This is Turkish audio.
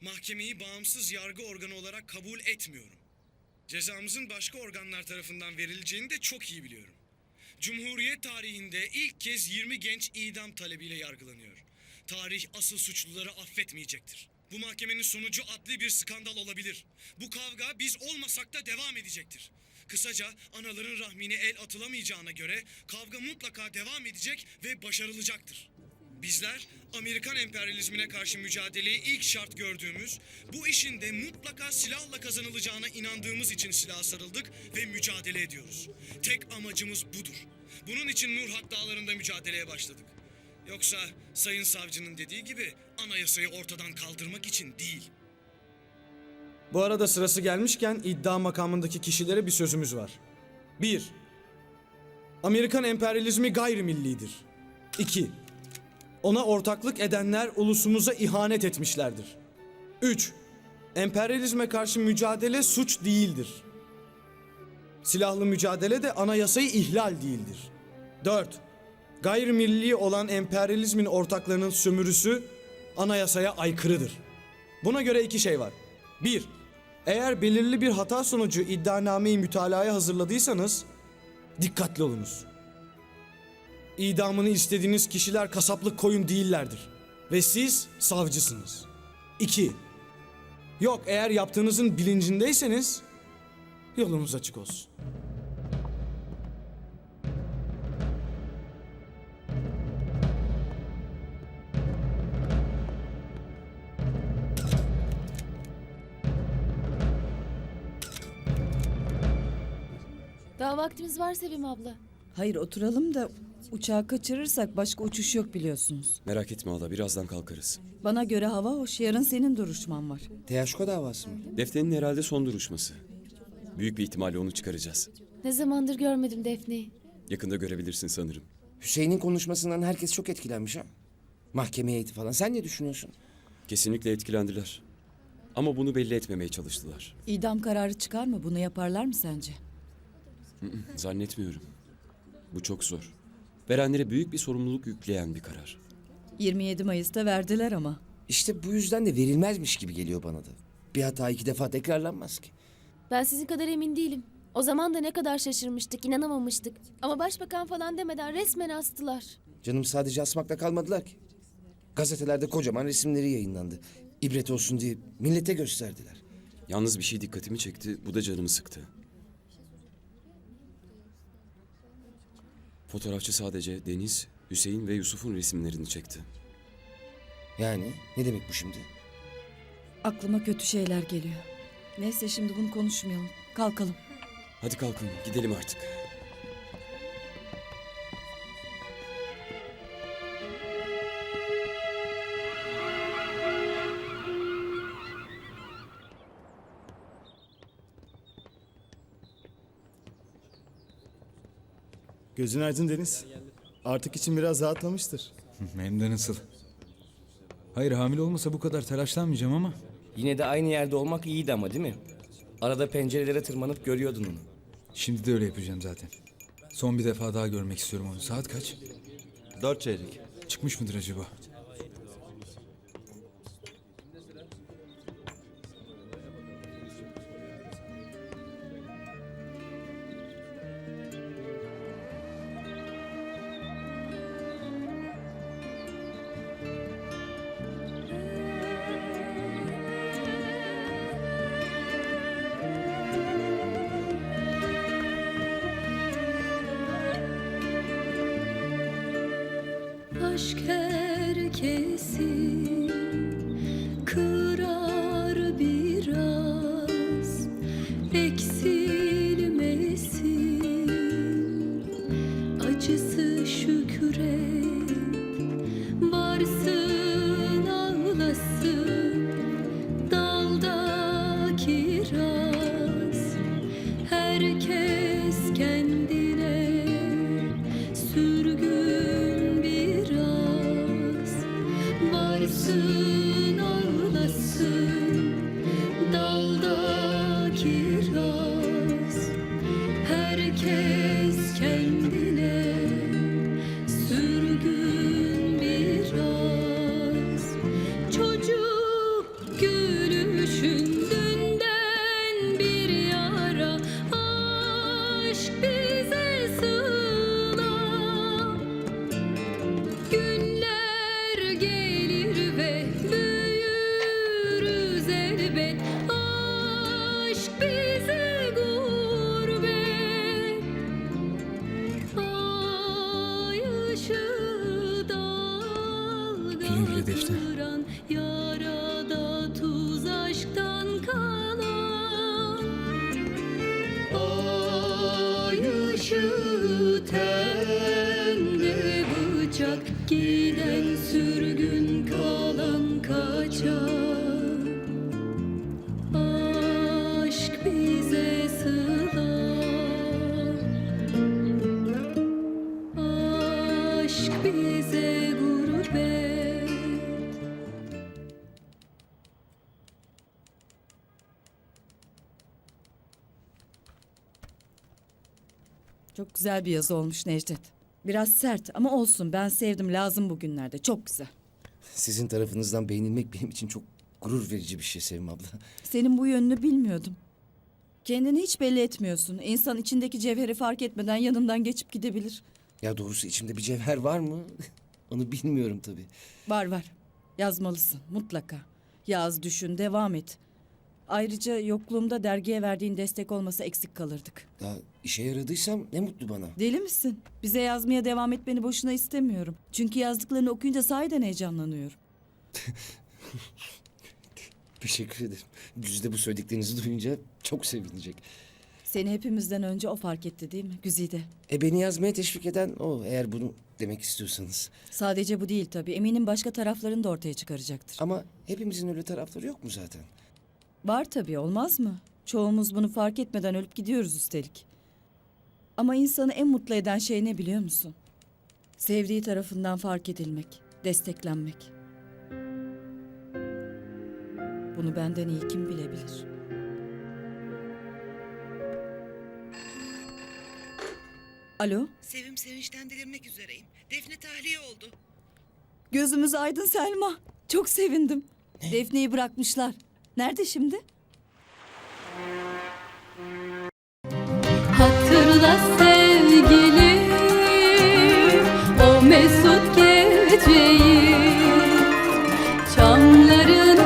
mahkemeyi bağımsız yargı organı olarak kabul etmiyorum. Cezamızın başka organlar tarafından verileceğini de çok iyi biliyorum. Cumhuriyet tarihinde ilk kez 20 genç idam talebiyle yargılanıyor. Tarih asıl suçluları affetmeyecektir. Bu mahkemenin sonucu adli bir skandal olabilir. Bu kavga biz olmasak da devam edecektir. Kısaca anaların rahmine el atılamayacağına göre kavga mutlaka devam edecek ve başarılacaktır. Bizler Amerikan emperyalizmine karşı mücadeleyi ilk şart gördüğümüz, bu işin de mutlaka silahla kazanılacağına inandığımız için silaha sarıldık ve mücadele ediyoruz. Tek amacımız budur. Bunun için Nurhak Dağları'nda mücadeleye başladık. Yoksa Sayın Savcının dediği gibi anayasayı ortadan kaldırmak için değil. Bu arada sırası gelmişken iddia makamındaki kişilere bir sözümüz var. 1. Amerikan emperyalizmi gayrimillidir. 2. Ona ortaklık edenler ulusumuza ihanet etmişlerdir. 3. Emperyalizme karşı mücadele suç değildir. Silahlı mücadele de anayasayı ihlal değildir. 4. Gayrimilli olan emperyalizmin ortaklarının sömürüsü anayasaya aykırıdır. Buna göre iki şey var. 1. Eğer belirli bir hata sonucu iddianameyi mütalaya hazırladıysanız dikkatli olunuz. İdamını istediğiniz kişiler kasaplık koyun değillerdir. Ve siz savcısınız. 2. Yok eğer yaptığınızın bilincindeyseniz yolunuz açık olsun. Daha vaktimiz var Sevim abla. Hayır oturalım da uçağı kaçırırsak başka uçuş yok biliyorsunuz. Merak etme hala birazdan kalkarız. Bana göre hava hoş yarın senin duruşman var. Teyaşko davası mı? Defne'nin herhalde son duruşması. Büyük bir ihtimalle onu çıkaracağız. Ne zamandır görmedim Defne'yi. Yakında görebilirsin sanırım. Hüseyin'in konuşmasından herkes çok etkilenmiş ha. Mahkeme heyeti falan. Sen ne düşünüyorsun? Kesinlikle etkilendiler. Ama bunu belli etmemeye çalıştılar. İdam kararı çıkar mı? Bunu yaparlar mı sence? Zannetmiyorum. Bu çok zor. Verenlere büyük bir sorumluluk yükleyen bir karar. 27 Mayıs'ta verdiler ama. İşte bu yüzden de verilmezmiş gibi geliyor bana da. Bir hata iki defa tekrarlanmaz ki. Ben sizin kadar emin değilim. O zaman da ne kadar şaşırmıştık, inanamamıştık. Ama başbakan falan demeden resmen astılar. Canım sadece asmakla kalmadılar ki. Gazetelerde kocaman resimleri yayınlandı. İbret olsun diye millete gösterdiler. Yalnız bir şey dikkatimi çekti. Bu da canımı sıktı. Fotoğrafçı sadece Deniz, Hüseyin ve Yusuf'un resimlerini çekti. Yani ne demek bu şimdi? Aklıma kötü şeyler geliyor. Neyse şimdi bunu konuşmayalım. Kalkalım. Hadi kalkın gidelim artık. Gözün aydın Deniz. Artık için biraz rahatlamıştır. Hem de nasıl? Hayır hamile olmasa bu kadar telaşlanmayacağım ama Yine de aynı yerde olmak iyiydi ama değil mi? Arada pencerelere tırmanıp görüyordun onu. şimdi de öyle yapacağım zaten. Son bir defa daha görmek istiyorum onu. Saat kaç? Dört çeyrek. Çıkmış mıdır acaba? kesir Kırar biraz eksilmesin. Acısı şükret varsın Yusuf. Benim bile defne. Yarada tuz Çok güzel bir yazı olmuş Necdet. Biraz sert ama olsun ben sevdim lazım bugünlerde. Çok güzel. Sizin tarafınızdan beğenilmek benim için çok gurur verici bir şey Sevim abla. Senin bu yönünü bilmiyordum. Kendini hiç belli etmiyorsun. İnsan içindeki cevheri fark etmeden yanından geçip gidebilir. Ya doğrusu içimde bir cevher var mı? Onu bilmiyorum tabii. Var var. Yazmalısın mutlaka. Yaz, düşün, devam et. Ayrıca yokluğumda dergiye verdiğin destek olmasa eksik kalırdık. Ya işe yaradıysam ne mutlu bana. Deli misin? Bize yazmaya devam etmeni boşuna istemiyorum. Çünkü yazdıklarını okuyunca sahiden heyecanlanıyorum. Teşekkür ederim. Güzide bu söylediklerinizi duyunca çok sevinecek. Seni hepimizden önce o fark etti değil mi Güzide? E beni yazmaya teşvik eden o eğer bunu demek istiyorsanız. Sadece bu değil tabii. Eminim başka taraflarını da ortaya çıkaracaktır. Ama hepimizin öyle tarafları yok mu zaten? Var tabii olmaz mı? Çoğumuz bunu fark etmeden ölüp gidiyoruz üstelik. Ama insanı en mutlu eden şey ne biliyor musun? Sevdiği tarafından fark edilmek, desteklenmek. Bunu benden iyi kim bilebilir? Alo, Sevim sevinçten delirmek üzereyim. Defne tahliye oldu. gözümüz aydın Selma. Çok sevindim. Defne'yi bırakmışlar. Nerede şimdi? Hatırla sevgili o mesut geceyi Çamların